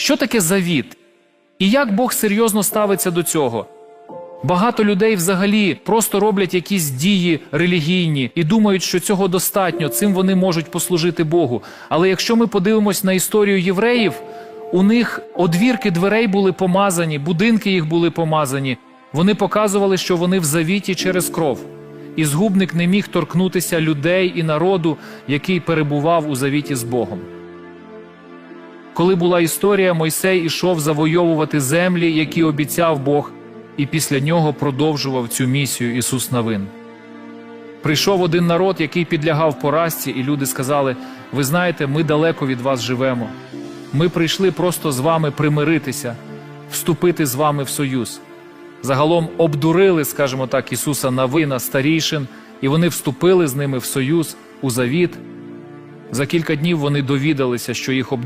Що таке завіт? І як Бог серйозно ставиться до цього? Багато людей взагалі просто роблять якісь дії релігійні і думають, що цього достатньо, цим вони можуть послужити Богу. Але якщо ми подивимось на історію євреїв, у них одвірки дверей були помазані, будинки їх були помазані. Вони показували, що вони в завіті через кров. І згубник не міг торкнутися людей і народу, який перебував у завіті з Богом. Коли була історія, Мойсей ішов завойовувати землі, які обіцяв Бог, і після нього продовжував цю місію Ісус Навин. Прийшов один народ, який підлягав поразці, і люди сказали: Ви знаєте, ми далеко від вас живемо. Ми прийшли просто з вами примиритися, вступити з вами в союз. Загалом обдурили, скажімо так, Ісуса Навина, старійшин, і вони вступили з ними в союз, у завіт. За кілька днів вони довідалися, що їх обдурили.